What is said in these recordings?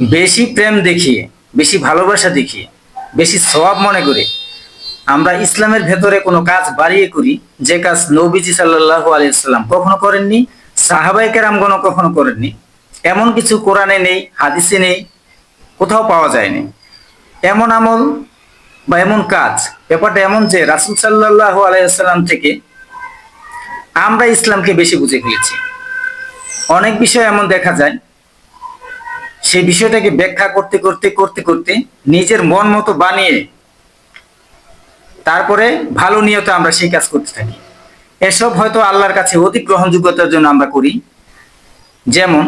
বেশি প্রেম দেখিয়ে বেশি ভালোবাসা দেখিয়ে বেশি সওয়াব মনে করে। আমরা ইসলামের ভেতরে কোনো কাজ বাড়িয়ে করি, যে কাজ নবীজি সাল্লাহ আলাইসাল্লাম কখনো করেননি সাহাবাই কেরামগণ কখনো করেননি। এমন কিছু কোরআনে নেই, হাদিসে নেই, কোথাও পাওয়া যায়নি। এমন আমল বা এমন কাজ, ব্যাপারটা এমন যে রাসুল সাল্লাহ আলাইসাল্লাম থেকে আমরা ইসলামকে বেশি বুঝে ফেলেছি। অনেক বিষয় এমন দেখা যায় সেই বিষয়টাকে ব্যাখ্যা করতে করতে করতে করতে নিজের মন মতো বানিয়ে তারপরে ভালো নিয়তে আমরা সেই কাজ করতে থাকি। এসব হয়তো আল্লাহর কাছে অতি গ্রহণযোগ্যতার জন্য আমরা করি। যেমন,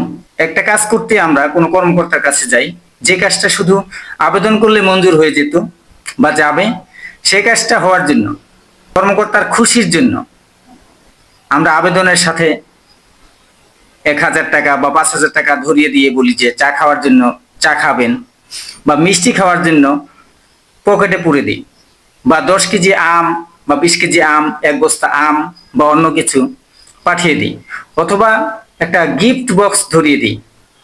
একটা কাজ করতে আমরা কোনো কর্মকর্তার কাছে যাই, যে কাজটা শুধু আবেদন করলে মঞ্জুর হয়ে যেত বা যাবে সেই কাজটা হওয়ার জন্য, কর্মকর্তার খুশির জন্য আমরা আবেদনের সাথে এক হাজার টাকা বা পাঁচ হাজার টাকা ধরিয়ে দিয়ে বলি যে চা খাওয়ার জন্য চা খাবেন বা মিষ্টি খাওয়ার জন্য পকেটে পুরে দিই বা দশ কেজি আম বা বিশ কেজি আম, এক বস্তা আম বা অন্য কিছু পাঠিয়ে দিই অথবা একটা গিফট বক্স ধরিয়ে দিই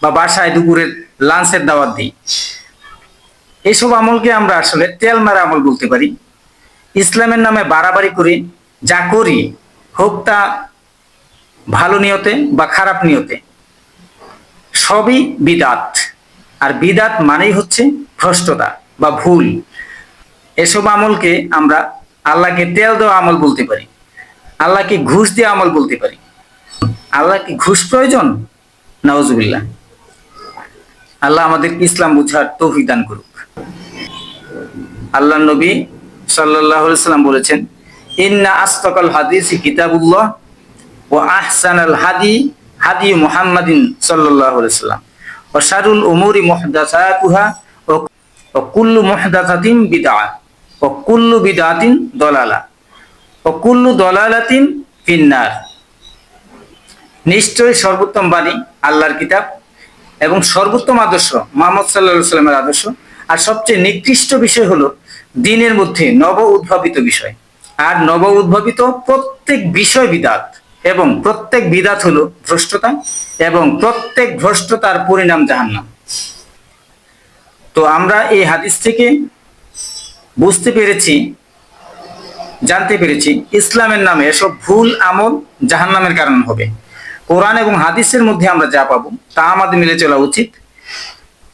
বা বাসায় দুপুরের লাঞ্চের দাওয়াত দিই। এইসব আমলকে আমরা আসলে তেল মারা আমল বলতে পারি। ইসলামের নামে বাড়াবাড়ি করে যা করি, হোক তা ভালো নিয়তে বা খারাপ নিয়তে। সবই বিদাত। আর বিদাত মানেই হচ্ছে ভ্রষ্টতা বা ভুল। এসব আমলকে আমরা আল্লাহকে তেল দেওয়া আমল বলতে পারি। আল্লাহকে ঘুষ দেওয়া আমল বলতে পারি। আল্লাহ কি ঘুষ প্রয়োজন? নাউজুবিল্লাহ। আল্লাহ আমাদের ইসলাম বুঝার তৌফিক দান করুক। আল্লাহ নবী সাল্লাহ সাল্লাম বলেছেন, ইন্না আস্তকাল হাদিস কিতাবুল্লাহ। ও হাদি হাদি মুহাম্মাদিন সাল্লাম। ও মুহদাসাতুহা, ও কুল্লু বিদআ, ও কুল্লু বিদআতিন দলালা, ও কুল্লু দলালাতিন ফিন্নার। নিশ্চয়ই সর্বোত্তম বাণী, আল্লাহর কিতাব, এবং সর্বোত্তম আদর্শ, মোহাম্মদ সাল্লাহ সাল্লামের আদর্শ। আর সবচেয়ে নিকৃষ্ট বিষয় হলো দিনের মধ্যে নব উদ্ভাবিত বিষয়। আর নব উদ্ভাবিত প্রত্যেক বিষয় বিদাত। এবং প্রত্যেক বিদাত হলো ভ্রষ্টতা এবং প্রত্যেক ভ্রষ্টতার পরিণাম জাহান্নাম। তো আমরা এই হাদিস থেকে বুঝতে পেরেছি, জানতে পেরেছি ইসলামের নামে এসব ভুল আমল জাহান্নামের কারণ হবে। কোরআন এবং হাদিসের মধ্যে আমরা যা পাবো তা আমাদের মিলে চলা উচিত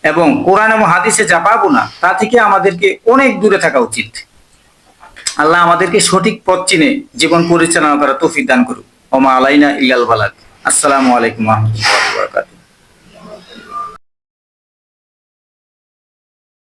এবং কোরআন এবং হাদিসে যা পাবো না, তা থেকে আমাদেরকে অনেক দূরে থাকা উচিত। আল্লাহ আমাদেরকে সঠিক পথ চিনে জীবন পরিচালনা করা তৌফিক দান করুক। ওমা আলাইনা ইল্লাল বালাক আসসালামু আলাইকুম রহমতুল্লাহ